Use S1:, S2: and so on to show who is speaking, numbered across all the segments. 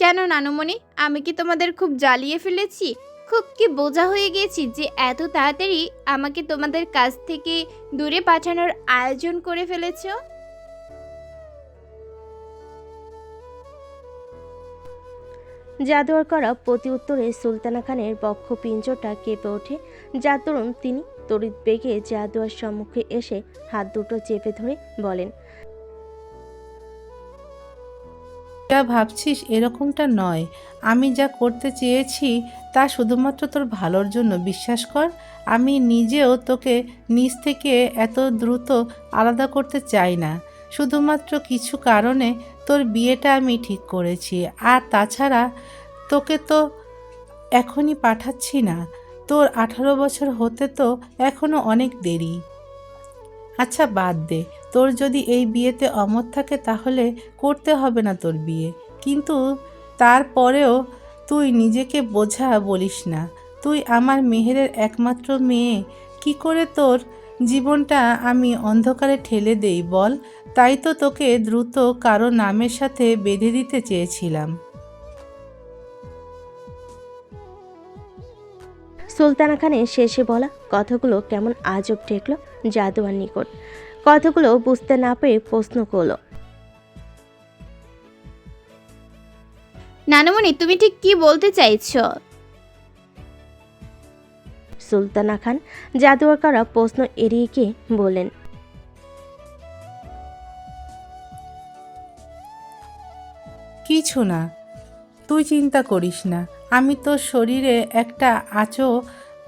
S1: কেন নানুমণি? আমি কি তোমাদের খুব জ্বালিয়ে ফেলেছি? খুব কি বোঝা হয়ে গেছি যে এত তাড়াতাড়ি আমাকে তোমাদের কাছ থেকে দূরে পাঠানোর আয়োজন করে ফেলেছো?
S2: জাদুয়ার করা প্রতি উত্তরে সুলতানা খানের বক্ষ পিঞ্জটা কেঁপে ওঠে। যার দরুন তিনি তড়িৎ বেগে জাদুয়ার সম্মুখে এসে হাত দুটো চেপে ধরে বলেন
S3: যা ভাবছিস এরকমটা নয়। আমি যা করতে চেয়েছি তা শুধুমাত্র তোর ভালোর জন্য, বিশ্বাস কর। আমি নিজেও তোকে নিজ থেকে এত দ্রুত আলাদা করতে চাই না। শুধুমাত্র কিছু কারণে তোর বিয়েটা আমি ঠিক করেছি। আর তাছাড়া তোকে তো এখনই পাঠাচ্ছি না। তোর আঠারো বছর হতে তো এখনও অনেক দেরি। আচ্ছা বাদ দে। তোর যদি এই বিয়েতে অমত থাকে তাহলে করতে হবে না তোর বিয়ে। কিন্তু তারপরেও তুই নিজেকে বোঝা বলিস না। তুই আমার মেহেরের একমাত্র মেয়ে। কি করে তোর জীবনটা আমি অন্ধকারে ঠেলে দেই বল? তাই তো তোকে দ্রুত কারও নামের সাথে বেঁধে দিতে চেয়েছিলাম।
S2: সুলতানা খানের শেষে বলা কথাগুলো কেমন আজব ঠেকলো জাদুয়ার নিকট। কথাগুলো বুঝতে না পেরে প্রশ্ন করল।
S1: নানুমণি তুমি ঠিক কি বলতে চাইছো?
S2: সুলতানা খান জাদুয়ার করা প্রশ্ন এড়িয়ে গিয়ে বলেন
S3: কিছু না তুই চিন্তা করিস না। আমি তোর শরীরে একটা আঁচও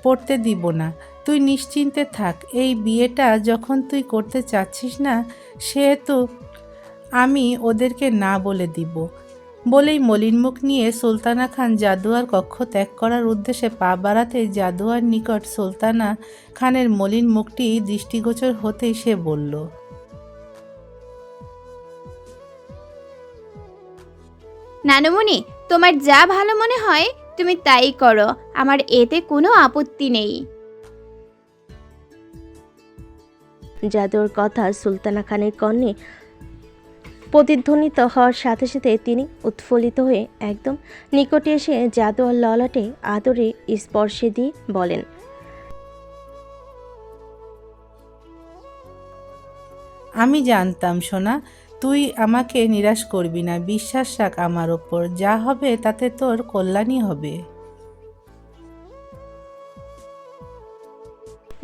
S3: পড়তে দিব না। তুই নিশ্চিন্তে থাক, এই বিয়েটা যখন তুই করতে চাচ্ছিস না, সেহেতু আমি ওদেরকে না বলে দিব। বলেই মলিন মুখ নিয়ে সুলতানা খান জাদুয়ার কক্ষ ত্যাগ করার উদ্দেশ্যে পা বাড়াতে জাদুয়ার নিকট সুলতানা খানের মলিন মুখটি দৃষ্টিগোচর হতেই সে বলল,
S1: নানুমণি, তোমার যা ভালো মনে হয়, তুমি তাই করো। আমার এতে কোনো আপত্তি নেই।
S2: জাদুর কথা সুলতানা খানের কর্ণে প্রতিধ্বনিত হওয়ার সাথে সাথে তিনি উৎফুল্লিত হয়ে একদম নিকটে এসে জাদুয়ার ললাটে আদরে স্পর্শে দিয়ে বলেন,
S3: আমি জানতাম সোনা, তুই আমাকে নিরাশ করবি না। বিশ্বাস রাখ আমার ওপর। যা হবে তাতে তোর কল্যাণই হবে।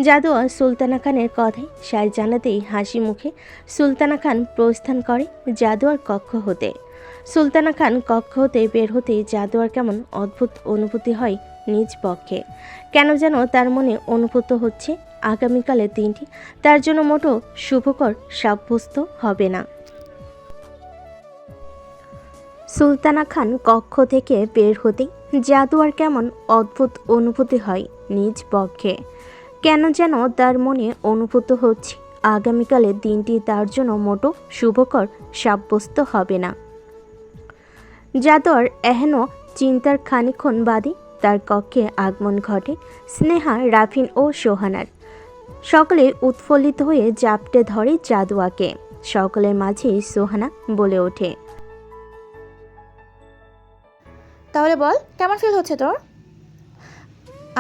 S2: জাদুয়া সুলতানা খানের কথায় সায় জানাতেই হাসি মুখে সুলতানা খান প্রস্থান করে জাদুয়ার কক্ষ হতে। সুলতানা খান কক্ষ হতে বের হতেই জাদুয়ার কেমন অদ্ভুত অনুভূতি হয় নিজ পক্ষে। কেন যেন তার মনে অনুভূত হচ্ছে আগামীকালের দিনটি তার জন্য মোটো শুভকর সাব্যস্ত হবে না। সুলতানা খান কক্ষ থেকে বের হতেই জাদুয়ার কেমন অদ্ভুত অনুভূতি হয় নিজ পক্ষে। কেন যেন তার মনে অনুভূত হচ্ছে, আগামীকালের দিনটি তার জন্য মোটো শুভকর, সাব্যস্ত হবে না। যাদর এহেন চিন্তার খানিক্ষণ বাদে তার কক্ষে আগমন ঘটে স্নেহা, রাফিন ও সোহানার। সকলে উৎফুল্লিত হয়ে জাপটে ধরে জাদুয়াকে। সকলের মাঝেই সোহানা বলে ওঠে।
S4: তাহলে বল, কেমন ফিল হচ্ছে তোর?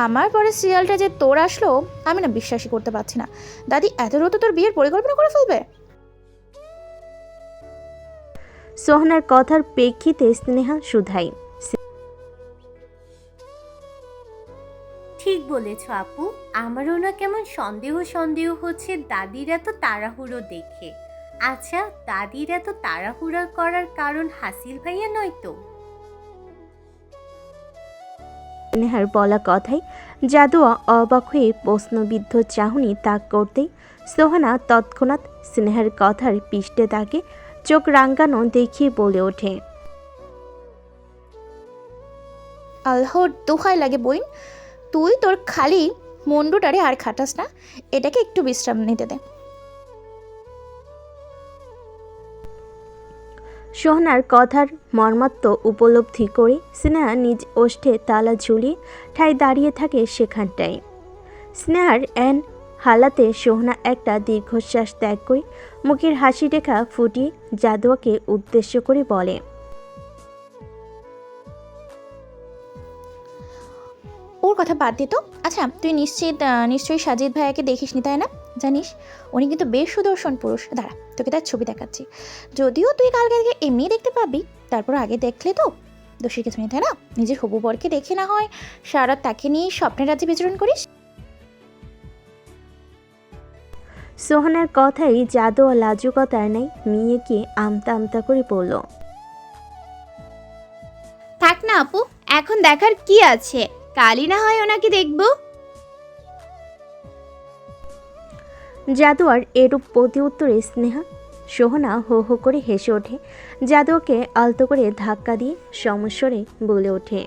S4: আমার পরে সিরিয়ালটা যে তোর আসলো আমি না বিশ্বাসই করতে পারছি না। দাদি এত দ্রুত তোর বিয়ের পরিকল্পনা করে ফেলবে?
S2: সোহানার কথার প্রেক্ষিতে স্নেহা শুধাই
S5: ঠিক বলেছ আপু আমারও না কেমন সন্দেহ সন্দেহ হচ্ছে দাদির এত তাড়াহুড়ো দেখে। আচ্ছা দাদির এত তাড়াহুড়ো করার কারণ হাসিল ভাইয়া নয় তো?
S2: স্নেহার বলা কথাই জাদুয়া অবাক হয়ে প্রশ্নবিদ্ধ চাহনি তাক করতেই সোহানা তৎক্ষণাৎ স্নেহার কথার পৃষ্ঠে তাকে চোখ রাঙ্গানো দেখিয়ে বলে ওঠে।
S4: আল্লাহর দোহাই লাগে বইন, তুই তোর খালি মন্ডুটারে আর খাটাস না, এটাকে একটু বিশ্রাম নিতে দে।
S2: সোহনার কথার মর্মাত্ম উপলব্ধি করে স্নেহা নিজ ওষ্ঠে তালা ঝুলিয়ে ঠাই দাঁড়িয়ে থাকে সেখানটায়। স্নেহার এন হালাতে সোহনা একটা দীর্ঘশ্বাস ত্যাগ করে মুখের হাসি রেখা ফুটিয়ে জাদুয়াকে উদ্দেশ্য করে বলে
S4: কথা বাদ দে তো। আচ্ছা তুই নিশ্চিত নিশ্চয়ই সাজিদ ভাইয়াকে দেখিসনি তাই না? জানিস উনি কিন্তু বেশ সুদর্শন পুরুষ। দাঁড়া তোকে তার ছবি দেখাচ্ছি। যদিও তুই কালকে এমনি দেখতে পাবি তারপর আগে দেখলে তো দোষের কিছু নেই তাই না? নিজের হবু বরকে দেখে না হয় সারা তাকে নিয়ে স্বপ্নের রাজ্যে বিচরণ করিস।
S2: সোহানার কথাই জাদু ও লাজুকতার নেই মেয়েকে আমতা আমতা করে পড়ল
S1: থাক না আপু এখন দেখার কি আছে? কালই না হয় ওনাকে দেখব।
S2: জাদুয়ার এরূপ প্রতি উত্তরে স্নেহা সোহনা হো হো করে হেসে ওঠে। জাদুকে আলতো করে ধাক্কা দিয়ে সমস্বরে বলে ওঠে।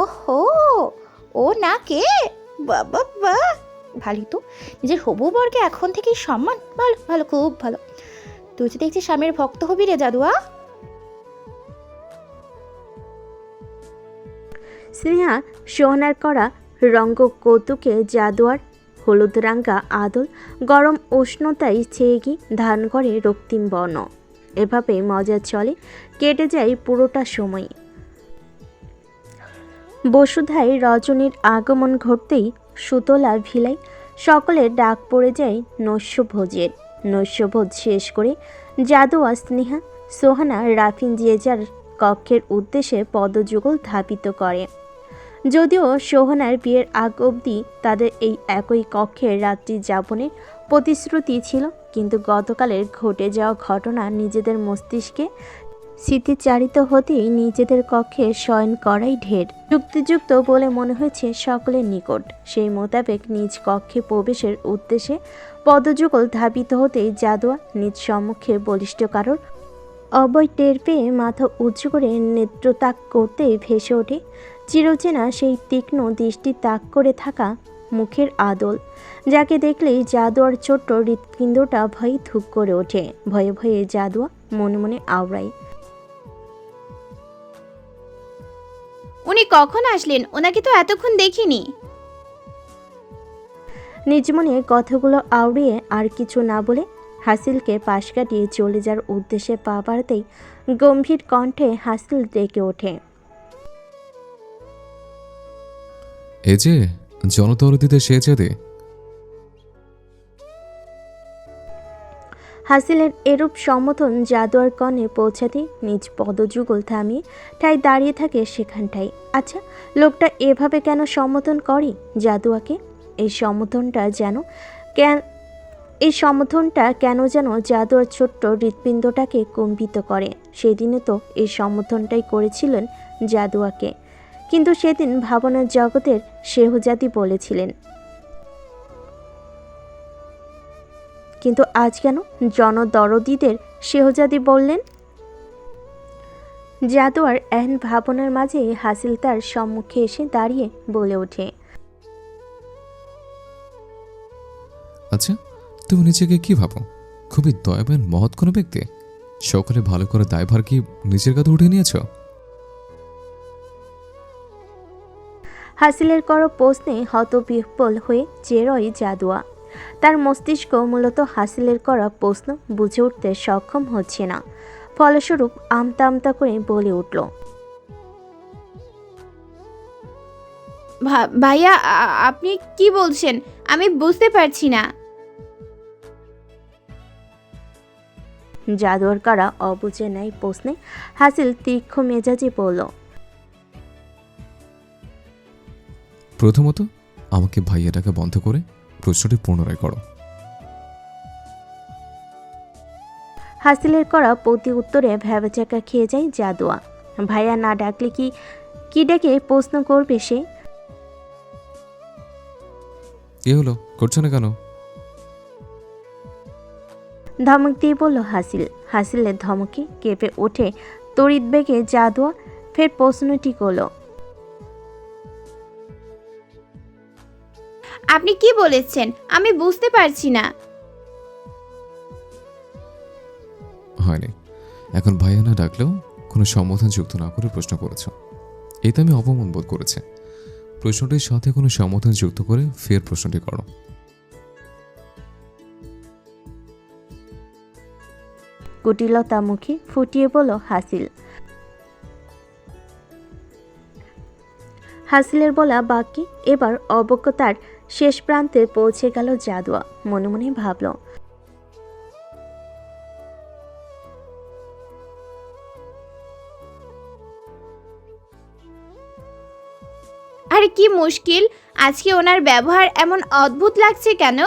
S4: ওহো ও না কে? বাবা বা ভালোই তো নিজের হবু বরকে এখন থেকেই সম্মান। ভালো ভালো খুব ভালো। তুই তো দেখছি স্বামীর ভক্ত হবি রে জাদুয়া।
S2: স্নেহা, সোহনার করা রঙ্গ কৌতুকে জাদুয়ার, হলুদ রাঙ্গা, আদল, গরম উষ্ণতায় ছেয়ে গিয়ে ধারণ করে রক্তিম বর্ণ। এভাবে মজা চলে, কেটে যায় পুরোটা সময়। বসুধায় রজনীর আগমন ঘটতেই সুতলা ভিলাই সকলে ডাক পড়ে যায় নৈশভোজের নৈশভোজ শেষ করে জাদুয়া স্নেহা, সোহানা, রাফিন জিয়েজার কক্ষের উদ্দেশ্যে পদযুগল ধাপিত করে। যদিও সোহনার বিয়ের আগ অবধি তাদের এই একই কক্ষের রাত্রি যাপনের প্রতিশ্রুতি ছিল, কিন্তু গতকালের ঘটে যাওয়া ঘটনা নিজেদের মস্তিষ্কে স্মৃতিচারিত হতেই নিজেদের কক্ষে শয়ন করাই ঢের। যুক্তিযুক্ত বলে মনে হয়েছে সকলের নিকট। সেই মোতাবেক নিজ কক্ষে প্রবেশের উদ্দেশ্যে পদযুগল ধাবিত হতেই জাদুয়া নিজ সম্মুখে বলিষ্ঠ কারোর অবয় টের পেয়ে মাথা উঁচু করে নেত্রতাক করতেই ভেসে ওঠে। চিরচেনা সেই তীক্ষ্ণ দৃষ্টি তাক করে থাকা মুখের আদল যাকে দেখলেই জাদুয়ার ছোট্ট হৃৎপিণ্ডটা ভয়ে ধুক করে ওঠে। ভয়ে ভয়ে জাদুয়া মনে মনে আওড়ায়।
S1: উনি কখন আসলেন? ওনাকে তো এতক্ষণ দেখিনি।
S2: নিজ মনে কথাগুলো আওড়িয়ে আর কিছু না বলে হাসিলকে পাশ কাটিয়ে চলে যাওয়ার উদ্দেশ্যে পা বাড়াতেই গম্ভীর কণ্ঠে হাসিল ডেকে ওঠে।
S6: এ যে জনদরদিতে দে।
S2: হাসিলের এরূপ সমর্থন জাদুয়ার কণে পৌঁছাতে নিজ পদযুগল থামিয়ে ঠাই দাঁড়িয়ে থাকে সেখানটাই আচ্ছা লোকটা এভাবে কেন সমর্থন করে জাদুয়াকে? এই সমর্থনটা যেন কেন এই সমর্থনটা কেন যেন জাদুয়ার ছোট্ট হৃৎপিণ্ডটাকে কম্পিত করে। সেদিনে তো এই সমর্থনটাই করেছিলেন জাদুয়াকে। কিন্তু সেদিন ভাবনার জগতের শেহজাদি বলেছিলেন। কিন্তু আজ কেন জনদরদিদের শেহজাদি বললেন? জাদুয়ার এহেন ভাবনার মাঝে হাসিল তার সম্মুখে এসে দাঁড়িয়ে বলে ওঠে।
S6: আচ্ছা তুমি নিজেকে কি ভাবো? খুবই দয়াবান মহৎ কোনো ব্যক্তি? সকলে ভালো করে দায়ভার কি নিজের কাছে উঠে নিয়েছ?
S2: হাসিলের কর প্রশ্নে হতবিহ্বল হয়ে চেরয় জাদুয়া। তার মস্তিষ্ক মূলত হাসিলের করা প্রশ্ন বুঝে উঠতে সক্ষম হচ্ছে না। ফলস্বরূপ আমতা আমতা করে বলে উঠল
S1: ভাইয়া আপনি কি বলছেন? আমি বুঝতে পারছি না।
S2: জাদুয়ার করা অবুঝে নেয় প্রশ্নে। হাসিল তীক্ষ্ণ মেজাজে বলল
S6: প্রথমত আমাকে ভাইয়া ডাকা বন্ধ করে প্রশ্নটি পুনরায় করো।
S2: হাসিলের করা প্রতি উত্তরে ভ্যাবাচাকা খেয়ে যায় জাদুয়া। ভাইয়া না ডাকলে কি কি ডেকে প্রশ্ন করবে সে?
S6: এ হলো করছ না কেন?
S2: ধমক দিয়ে বলল হাসিল। হাসিলের ধমকে কেঁপে ওঠে তড়িৎ বেগে জাদুয়া ফের প্রশ্নটি করল।
S1: আপনি কি বলেছেন? আমি বুঝতে পারছি না।
S6: হয়নি। এখন ভাইয়া না ডাকলেও কোনো সমাধান যুক্ত না করে প্রশ্ন করেছ। এতে আমি অপমান বোধ করেছে। প্রশ্নটির সাথে কোনো সমাধান যুক্ত করে ফের প্রশ্নটি করো।
S2: কুটিলতা মুখে ফুটিয়ে বলল হাসিল। হাসিলের বলা বাক্যে এবার অবজ্ঞতার শেষ প্রান্তে পৌঁছে গেল জাদুয়া। মনে মনে ভাবল,
S1: আরে কি মুশকিল, আজকে ওনার ব্যবহার এমন অদ্ভুত লাগছে কেন?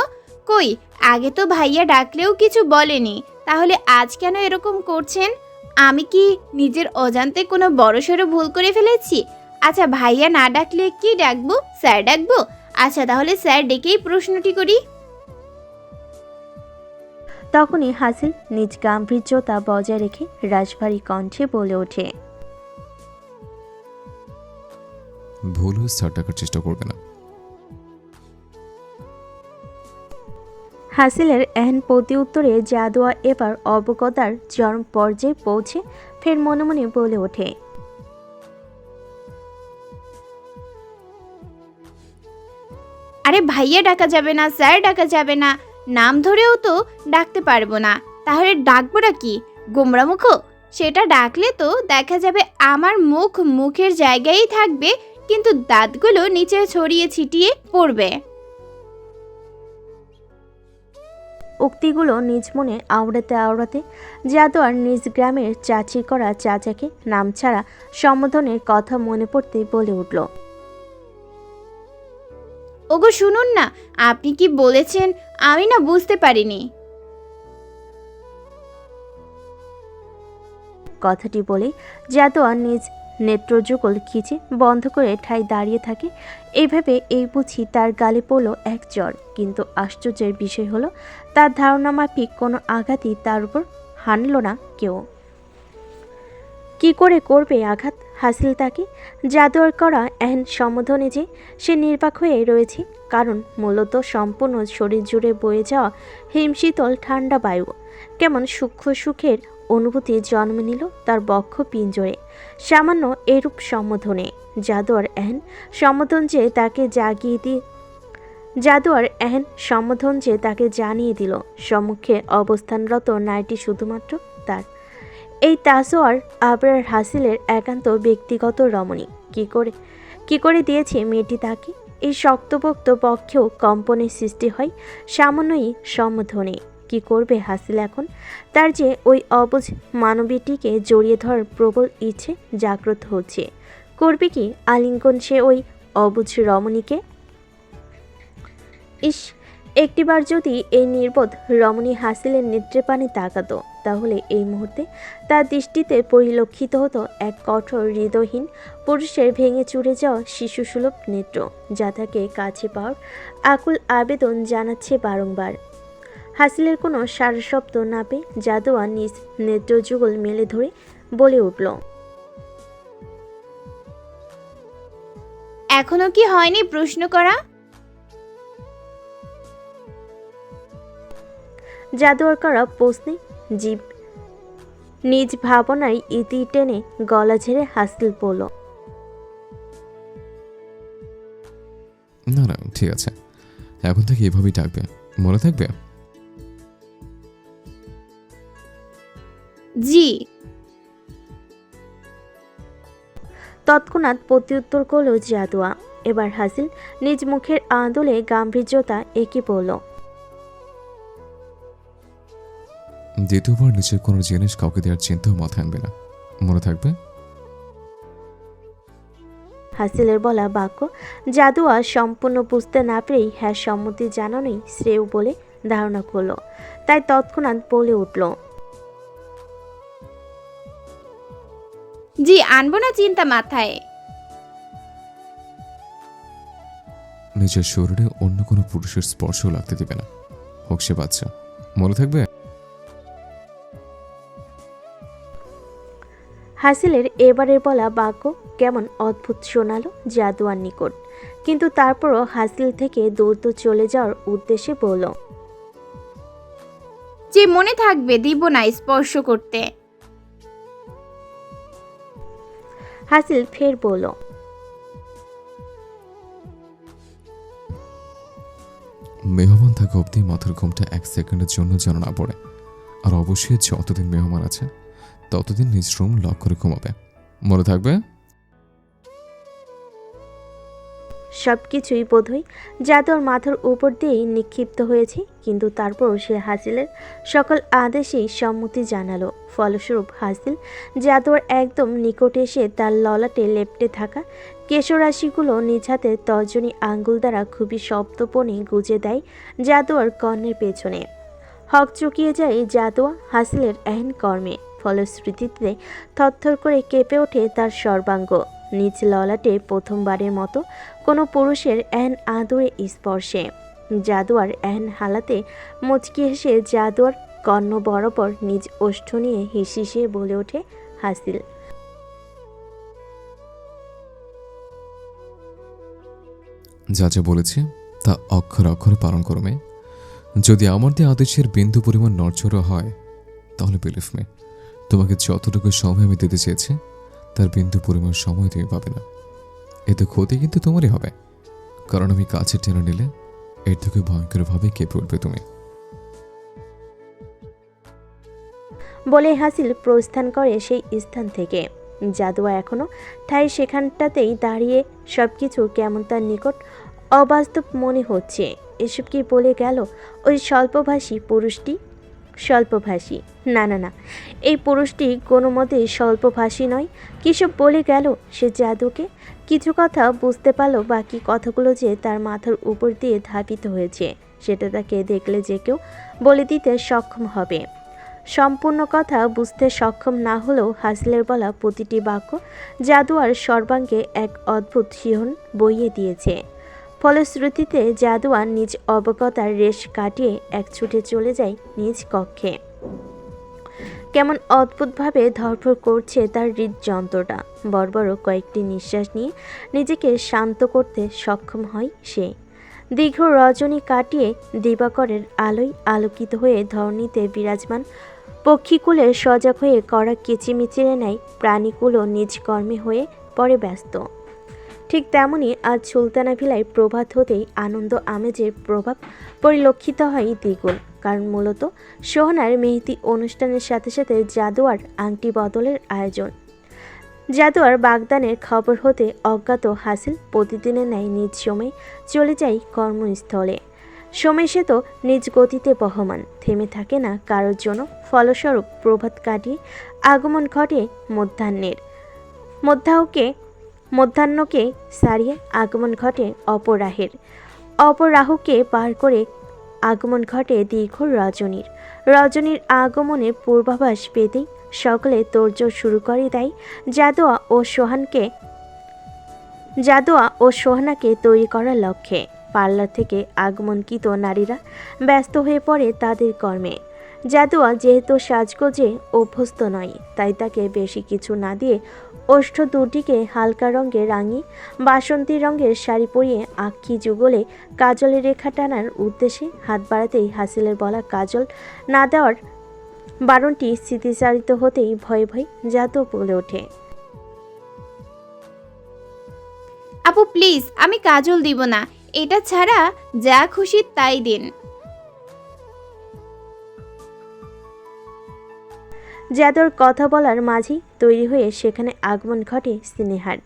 S1: কই, আগে তো ভাইয়া ডাকলেও কিছু বলেনি। তাহলে আজ কেন এরকম করছেন? আমি কি নিজের অজান্তে কোনো বড়সড় ভুল করে ফেলেছি? আচ্ছা ভাইয়া না ডাকলে কি ডাকবো? স্যার ডাকবো? আচ্ছা তাহলে স্যার ডেকেই প্রশ্নটি করি।
S2: তখনই হাসিল নিজ গাম্ভীর্যতা বজায় রেখে রাজভারী কণ্ঠে বলে ওঠে।
S6: ভুল হয়ে স্যার ডাকার চেষ্টা করবে না।
S2: হাসিলের এহেন প্রতি উত্তরে জাদুয়া এবার অবগতার চরম পর্যায়ে পৌঁছে ফের মনে মনে বলে ওঠে।
S1: আরে ভাইয়া ডাকা যাবে না, স্যার ডাকা যাবে না। নাম ধরেও তো ডাকতে পারব না। তাহলে ডাকবোটা কি? গোমরা মুখ সেটা ডাকলে তো দেখা যাবে আমার মুখ মুখের জায়গায় থাকবে, কিন্তু দাঁতগুলো নিচে ছড়িয়ে ছিটিয়ে পড়বে।
S2: উক্তিগুলো নিজ মনে আওড়াতে আওড়াতে জাদুয়ার নিজ গ্রামের চাচি করা চাচাকে নাম ছাড়া সম্বোধনের কথা মনে পড়তে বলে উঠল।
S1: ওগো শুনুন না আপনি কি বলেছেন? আমি না বুঝতে পারিনি।
S2: কথাটি বলে জাদুয়া নিজ নেত্রযুগল খিচে বন্ধ করে ঠাই দাঁড়িয়ে থাকে। এইভাবে এই বুঝি তার গালে পড়ল এক জ্বর। কিন্তু আশ্চর্যের বিষয় হলো, তার ধারণা মাফিক কোনো আঘাতই তার উপর হানল না কেউ। কি করে করবে আঘাত? হাসিল তাকে। জাদুয়ার করা এহেন সম্বোধনে যে সে নির্বাক হয়ে রয়েছে, কারণ মূলত সম্পূর্ণ শরীর জুড়ে বয়ে যাওয়া হিমশীতল ঠান্ডা বায়ু। কেমন সূক্ষ্ম সুখের অনুভূতি জন্ম নিল তার বক্ষ পিঞ্জরে। সামান্য এরূপ সম্বোধনে জাদুয়ার এহেন সম্বোধন যে তাকে জাগিয়ে দিয়ে জাদুয়ার এহেন সম্বোধন যে তাকে জানিয়ে দিল। সম্মুখে অবস্থানরত নাইটি শুধুমাত্র তার। এই তাসোয়ার আবরার হাসিলের একান্ত ব্যক্তিগত রমণী। কি করে কি করে দিয়েছে মেয়েটি তাকে? এই শক্তপোক্ত পক্ষেও কম্পনের সৃষ্টি হয় সামান্যই সম্বোধনে। কি করবে হাসিল এখন? তার যে ওই অবুঝ মানবীটিকে জড়িয়ে ধরার প্রবল ইচ্ছে জাগ্রত হচ্ছে। করবে কি আলিঙ্গন সে ওই অবুঝ রমণীকে? ইস, একটিবার যদি এই নির্বোধ রমণী হাসিলের নেত্রে পানে তাকাতো, তাহলে এই মুহূর্তে তার দৃষ্টিতে পরিলক্ষিত হতো এক কঠোর হৃদয়হীন পুরুষের ভেঙে চুরে যাওয়া শিশুসুলভ নেত্র, যা তাকে কাছে পাওয়ার আকুল আবেদন জানাচ্ছে বারংবার। হাসিলের কোনো সারা শব্দ না পেয়ে জাদুয়া নিজ নেত্রযুগল মেলে ধরে বলে উঠল।
S1: এখনও কি হয়নি প্রশ্ন করা?
S2: জাদুয়ার করা প্রশ্নে জীব নিজ ভাবনায় ইতি টেনে গলা ঝেড়ে হাসিল বলল
S6: না না ঠিক আছে। এখন থেকে এভাবেই ডাকবে মনে থাকবে?
S1: জি।
S2: তৎক্ষণাৎ প্রত্যুত্তর করল জাদুয়া। এবার হাসিল নিজ মুখের আদলে গাম্ভীর্যতা এঁকে পড়ল।
S6: দ্বিতীয়বার নিজের কোনো জিনিস কাউকে দেওয়ার চিন্তাও মাথায় আনবে না। মনে থাকবে?
S2: হাসিলের বলা বাক্য জাদুয়া সম্পূর্ণ বুঝতে না পেরেই হ্যাঁ সম্মতি জানানোই শ্রেয় বলে ধারণা করল। তাই তৎক্ষণাৎ বলে উঠল
S1: জি আনব না চিন্তা মাথায়।
S6: নিজের শরীরে অন্য কোনো পুরুষের স্পর্শও লাগতে দেবে না। হোক সে বাচ্চা। মনে থাকবে?
S2: হাসিলের এবারের বলা বাক্য কেমন অদ্ভুত শোনালো জাদুয়ার নিকট। কিন্তু তারপরও হাসিল থেকে দৌড় চলে যাওয়ার উদ্দেশ্যে বলল
S1: যে মনে থাকবে দিব না স্পর্শ করতে।
S2: হাসিল ফের বলল,
S6: মেহমান থাকা অবধি মাথার ঘুমটা এক সেকেন্ডের জন্য যেন না পড়ে। আর অবশ্যই যতদিন মেহমান আছে, ততদিন নিজ রুম লক করে ঘুমাবে। মনে থাকবে?
S2: সব কিছুই বোধহয় জাদুয়ার মাথার উপর দিয়েই নিক্ষিপ্ত হয়েছে, কিন্তু তারপর সে হাসিলের সকল আদেশেই সম্মতি জানালো। ফলস্বরূপ হাসিল জাদুয়ার একদম নিকটে এসে তার ললাটে লেপ্টে থাকা কেশরাশিগুলো নিজ হাতে তর্জনী আঙ্গুল দ্বারা খুবই শব্দপণে গুজে দেয় জাদুয়ার কর্ণের পেছনে। হক চুকিয়ে যায় জাদুয়া হাসিলের এহেন কর্মে, ফলশ্রুতিতে থরথর করে কেঁপে ওঠে তার সর্বাঙ্গ। নিজ ললাটে প্রথমবারের মতো কোনো পুরুষের এহেন আদরে স্পর্শে। জাদুয়ার এন হালাতে মুচকি হেসে জাদুয়ার কর্ণ বরাবর নিজ ওষ্ঠ নিয়ে হিসিসে বলে ওঠে হাসিল।
S6: যা যা বলেছে, তা অক্ষর অক্ষরে পালন করো মেয়ে। যদি আমার দিয়ে আদেশের বিন্দু পরিমাণ নড়চড়া হয়, তাহলে বিলিফ মে তোমাকে যতটুকু সময় আমি দিতে চেয়েছি তার বিন্দু পরিমাণ সময় তুমি পাবে না। এতে ক্ষতি কিন্তু তোমারই হবে। কারণ আমি কাছে টেনে নিলে এর থেকে ভয়ঙ্করভাবে কেঁপে উঠবে তুমি।
S2: বলে হাসিল প্রস্থান করে সেই স্থান থেকে। জাদুয়া এখনও ঠাই সেখানটাতেই দাঁড়িয়ে সব কিছু কেমন তার নিকট অবাস্তব মনে হচ্ছে। এসব কি বলে গেল ওই স্বল্পভাষী পুরুষটি? স্বল্পভাষী। না না না, এই পুরুষটি কোনো মতে স্বল্পভাষী নয়। কিসব বলে গেল সে জাদুকে? কিছু কথা বুঝতে পারল বাকি কথাগুলো যে তার মাথার উপর দিয়ে ধাবিত হয়েছে, সেটা তাকে দেখলে যে কেউ বলে দিতে সক্ষম হবে। সম্পূর্ণ কথা বুঝতে সক্ষম না হলেও হাসিলের বলা প্রতিটি বাক্য জাদুয়ার সর্বাঙ্গে এক অদ্ভুত শিহন বইয়ে দিয়েছে। ফলশ্রুতিতে জাদুয়ার নিজ অবগতার রেশ কাটিয়ে এক ছুটে চলে যায় নিজ কক্ষে। কেমন অদ্ভুতভাবে ধরফর করছে তার হৃদযন্ত্রটা। বড় কয়েকটি নিঃশ্বাস নিয়ে নিজেকে শান্ত করতে সক্ষম হয় সে। দীর্ঘ রজনী কাটিয়ে দিবাকরের আলোয় আলোকিত হয়ে ধরণীতে বিরাজমান পক্ষীকুলে সজাগ হয়ে করা কিচিমিচিরে নেয় প্রাণীকুলো নিজ কর্মে হয়ে পড়ে ব্যস্ত। ঠিক তেমনি আজ সুলতানা ভিলায় প্রভাত হতেই আনন্দ আমেজের প্রভাব পরিলক্ষিত হয় দ্বিগুণ, কারণ মূলত সোহনার মেহেদি অনুষ্ঠানের সাথে সাথে জাদুয়ার আংটি বদলের আয়োজন। জাদুয়ার বাগদানের খবর হতে অজ্ঞাত হাসিল প্রতিদিনের ন্যায় নিজ সময়ে চলে যায় কর্মস্থলে। সময় সে তো নিজ গতিতে বহমান, থেমে থাকে না কারোর জন্য, ফলস্বরূপ প্রভাত কাটিয়ে আগমন ঘটে মধ্যাহ্নের। মধ্যাহকে মধ্যাহ্নকে সারিয়ে আগমন ঘটে অপরাহের অপরাহুকে পার করে আগমন ঘটে দীর্ঘ রজনীর। রজনীর আগমনের পূর্বাভাস পেতেই সকলে তোড়জোড় শুরু করে দেয়। জাদুয়া ও সোহানকে, জাদুয়া ও সোহানাকে তৈরি করার লক্ষ্যে পার্লার থেকে আগমনকৃত নারীরা ব্যস্ত হয়ে পড়ে তাদের কর্মে। জাদুয়া যেহেতু সাজগোজে অভ্যস্ত নয়, তাই তাকে বেশি কিছু না দিয়ে ওষ্ঠ দুটিকে হালকা রঙে রাঙি, বাসন্তী রঙের শাড়ি পরিয়ে আক্ষি যুগলে কাজলের রেখা টানার উদ্দেশ্যে হাত বাড়াতেই হাসিলের বলা কাজল না দেওয়ার বারণটি স্মৃতিচারিত হতেই ভয়ে ভয়ে জাদু বলে ওঠে।
S1: আপু প্লিজ আমি কাজল দিব না। এটা ছাড়া যা খুশি তাই দিন।
S2: জাদুর কথা বলার মাঝেই তৈরি হয়ে সেখানে আগমন ঘটে স্নেহার।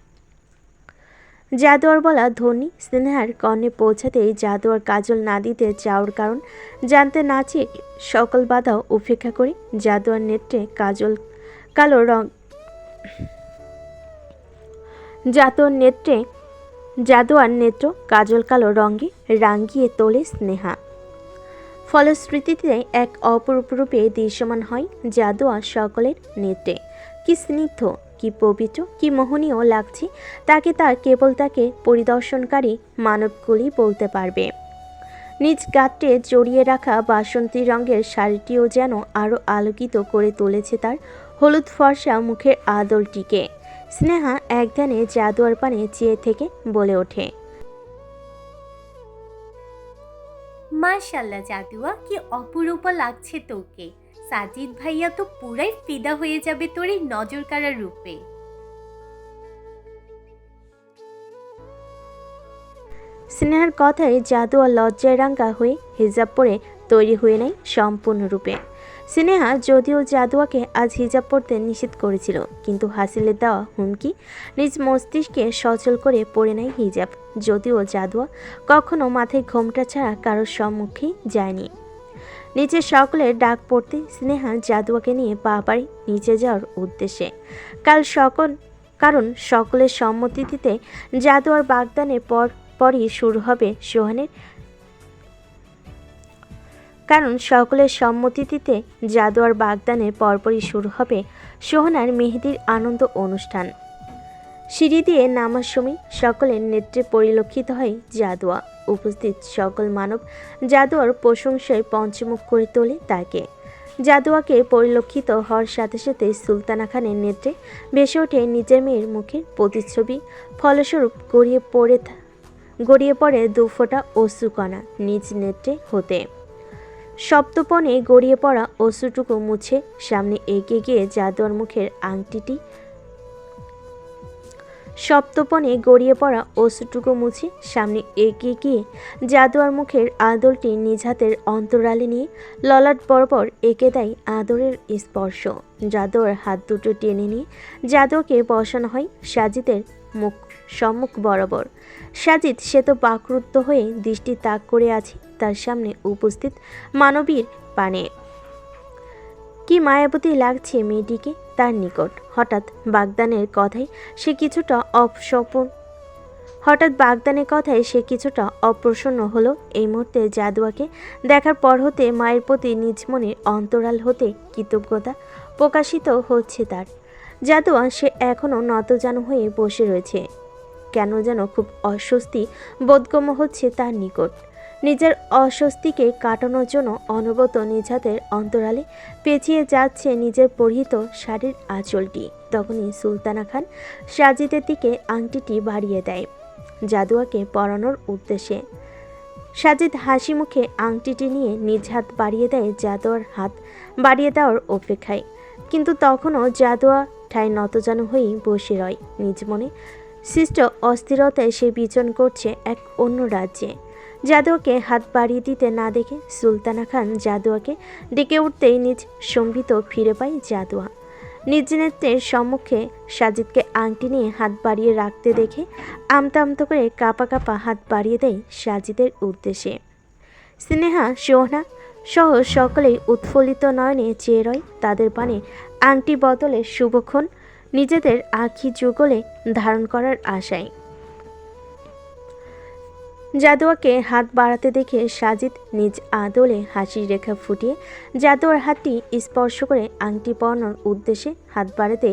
S2: জাদুয়ার বলা ধ্বনি স্নেহার কর্ণে পৌঁছাতেই জাদুয়ার কাজল না দিতে চাওয়ার কারণ জানতে না চেয়ে সকল বাধাও উপেক্ষা করে জাদুয়ার নেত্রে কাজল কালো রং জাদুয়ার নেত্রে, জাদুয়ার নেত্র কাজল কালো রঙে রাঙ্গিয়ে তোলে স্নেহা। ফলশ্রুতিতে এক অপরূপ রূপে দৃশ্যমান হয় জাদুয়া সকলের নেত্রে। কি স্নিগ্ধ, কি পবিত্র, কি মোহনীয় লাগছে, তাকে তার কেবল তাকে পরিদর্শনকারী মানবগুলি বলতে পারবে। নিজ গাত্রে জড়িয়ে রাখা বাসন্তী রঙের শাড়িটিও যেন আরও আলোকিত করে তুলেছে তার হলুদ ফর্সা মুখের আদলটিকে। স্নেহা একধানে জাদুয়ার পানে চেয়ে থেকে বলে ওঠে।
S5: মাশাল্লাহ জাদুয়া কি অপরূপ লাগছে তোকে। সাজিদ ভাইয়া তো পুরাই ফিদা হয়ে যাবে তোর এই নজর কাড়া রূপে।
S2: স্নেহার কথায় জাদুয়া লজ্জায় রাঙ্গা হয়ে হিজাব পরে তৈরি হয়ে নেয় সম্পূর্ণরূপে। স্নেহা যদিও জাদুয়াকে আজ হিজাব পড়তে নিষেধ করেছিল, কিন্তু হাসিলের দেওয়া হুমকি নিজ মস্তিষ্কে সচল করে পড়ে নেয় হিজাব। যদিও জাদুয়া কখনো মাথায় ঘোমটা ছাড়া কারোর সম্মুখেই যায়নি। নিচে সকলের ডাক পড়তে স্নেহা জাদুয়াকে নিয়ে পা নিচে যাওয়ার উদ্দেশ্যে। কাল সকল, কারণ সকলের সম্মতি দিতে জাদুয়ার বাগদানের পর, পরই শুরু হবে সোহানের কারণ সকলের সম্মতি দিতে জাদুয়ার বাগদানের পরপরই শুরু হবে সোহনার মেহেদির আনন্দ অনুষ্ঠান। সিঁড়ি দিয়ে নামার সময় সকলের নেত্রে পরিলক্ষিত হয় জাদুয়া। উপস্থিত সকল মানব জাদুয়ার প্রশংসায় পঞ্চমুখ করে তোলে তাকে। জাদুয়াকে পরিলক্ষিত হওয়ার সাথে সাথে সুলতানা খানের নেত্রে ভেসে ওঠে নিজের মেয়ের মুখের প্রতিচ্ছবি। ফলস্বরূপ গড়িয়ে পড়ে গড়িয়ে পড়ে দুফোঁটা অশ্রুকণা নিজ নেত্রে হতে। সপ্তপণে গড়িয়ে পড়া অশ্রুটুকু মুছে সামনে এগিয়ে গিয়ে জাদুয়ার মুখের আংটিটি সপ্তপণে গড়িয়ে পড়া অশ্রুটুকু মুছে সামনে এগিয়ে গিয়ে জাদুয়ার মুখের আদলটি নিজ হাতের অন্তরালে নিয়ে ললাট বরাবর এঁকে দেয় আদরের স্পর্শ। জাদুয়ার হাত দুটো টেনে নিয়ে জাদুকে বসানো হয় সাজিদের মুখ সম্মুখ বরাবর। সাজিদ, সে তো বাকরুদ্ধ হয়ে দৃষ্টি তাক করে আছে তার সামনে উপস্থিত মানবীর পানে। কি মায়াবতী লাগছে মেয়েটিকে তার নিকট? হঠাৎ বাগদানের কথায় সে কিছুটা অপসপন হঠাৎ বাগদানের কথায় সে কিছুটা অপ্রসন্ন হলো। এই মুহূর্তে জাদুয়াকে দেখার পর হতে মায়ের প্রতি নিজ মনের অন্তরাল হতে কৃতজ্ঞতা প্রকাশিত হচ্ছে তার। জাদুয়া সে এখনও নতজানু হয়ে বসে রয়েছে। কেন যেন খুব অস্বস্তি বোধগম্য হচ্ছে তার নিকট। নিজের অস্বস্তিকে কাটানোর জন্য অনবত নিজ হাতের অন্তরালে পেঁচিয়ে যাচ্ছে নিজের পরিহিত শাড়ির আঁচলটি। তখনই সুলতানা খান সাজিদের দিকে আংটিটি বাড়িয়ে দেয়। জাদুয়াকে পরানোর উদ্দেশ্যে। সাজিদ হাসি মুখে আংটিটি নিয়ে নিজ হাত বাড়িয়ে দেয় জাদুয়ার হাত। বাড়িয়ে দেওয়ার অপেক্ষায়। কিন্তু তখনও জাদুয়া ঠায় নতজানু হয়েই বসে রয়। নিজ মনে সৃষ্ট অস্থিরতায় সে বিচরণ করছে এক অন্য রাজ্যে। জাদুয়াকে হাত বাড়িয়ে দিতে না দেখে সুলতানা খান জাদুয়াকে ডেকে উঠতেই নিজ সম্বিত ফিরে পায় জাদুয়া। নিজ নেত্রের সম্মুখে সাজিদকে আংটি নিয়ে হাত বাড়িয়ে রাখতে দেখে আমতা আমতা করে কাপা কাপা হাত বাড়িয়ে দেয় সাজিদের উদ্দেশ্যে। স্নেহা, সোহনা সহ সকলেই উৎফুল্লিত নয়নে চেয়ে রয় তাদের পানে আংটি বদলে শুভক্ষণ নিজেদের আখি যুগলে ধারণ করার আশায়। জাদুয়াকে হাত বাড়াতে দেখে সাজিদ নিজ আদলে হাসির রেখা ফুটিয়ে জাদুয়ার হাতটি স্পর্শ করে আংটি পরানোর উদ্দেশ্যে হাত বাড়াতে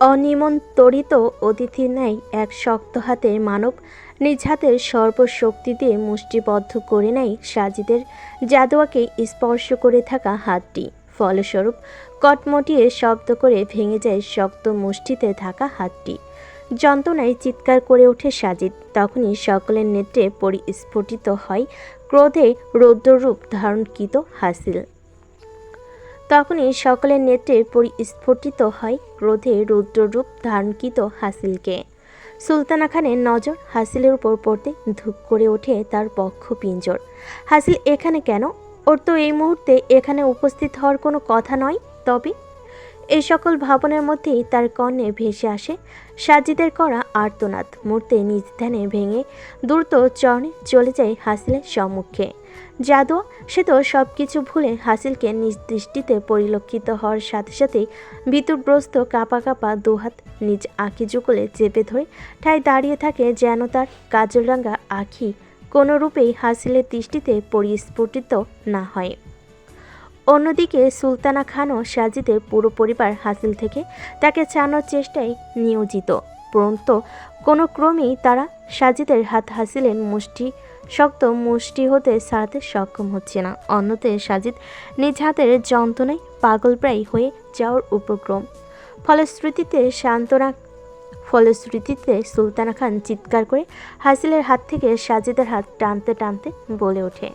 S2: অনিমন্তরিত অতিথির ন্যায় এক শক্ত হাতে মানব। নিজ হাতের সর্বশক্তি দিয়ে মুষ্টিবদ্ধ করে নেয় সাজিদের। জাদুয়াকে স্পর্শ করে থাকা হাতটি ফলস্বরূপ কটমটিয়ে শব্দ করে ভেঙে যায় শক্ত মুষ্টিতে থাকা হাতটি। যন্ত্রণায় চিৎকার করে ওঠে সাজিদ। তখনই সকলের নেত্রে পরিস্ফুটিত হয়, ক্রোধে রৌদ্ররূপ ধারণকৃত হাসিল। তখনই সকলের নেত্রে পরিস্ফুটিত হয়, ক্রোধে রৌদ্ররূপ ধারণকৃত হাসিলকে। সুলতানা খানের নজর হাসিলের উপর পড়তে ধূপ করে ওঠে তার পক্ষ পিঞ্জর। হাসিল, এখানে কেন? ওর তো এই মুহূর্তে এখানে উপস্থিত হওয়ার কোনো কথা নয়। তবে এই সকল ভাবনের মধ্যেই তার কর্ণে ভেসে আসে সাজিদের করা আর্তনাদ। মূর্তে নিজ ধ্যানে ভেঙে দ্রুত চরণে চলে যায় হাসিলের সম্মুখে। জাদুয়া সে তো সব কিছু ভুলে হাসিলকে নিজ দৃষ্টিতে পরিলক্ষিত হওয়ার সাথে সাথেই বিতুরগ্রস্ত কাপা কাপা দুহাত নিজ আঁকি যুগলে চেপে ধরে ঠায় দাঁড়িয়ে থাকে যেন তার কাজলরাঙ্গা আঁখি। কোনোরূপেই হাসিলের দৃষ্টিতে পরিস্ফুটিত না হয়। অন্যদিকে সুলতানা খানও সাজিদের পুরো পরিবার হাসিল থেকে তাকে চানোর চেষ্টায় নিয়োজিত। পরন্ত কোনো ক্রমেই তারা সাজিদের হাত হাসিলের মুষ্টি, শক্ত মুষ্টি হতে সারাতে সক্ষম হচ্ছে না। অন্যতে সাজিদ নিজ হাতের যন্ত্রণায় পাগলপ্রায় হয়ে যাওয়ার উপক্রম। ফলশ্রুতিতে সান্ত্বনা, ফলশ্রুতিতে সুলতানা খান চিৎকার করে হাসিলের হাত থেকে সাজিদের হাত টানতে টানতে বলে ওঠে।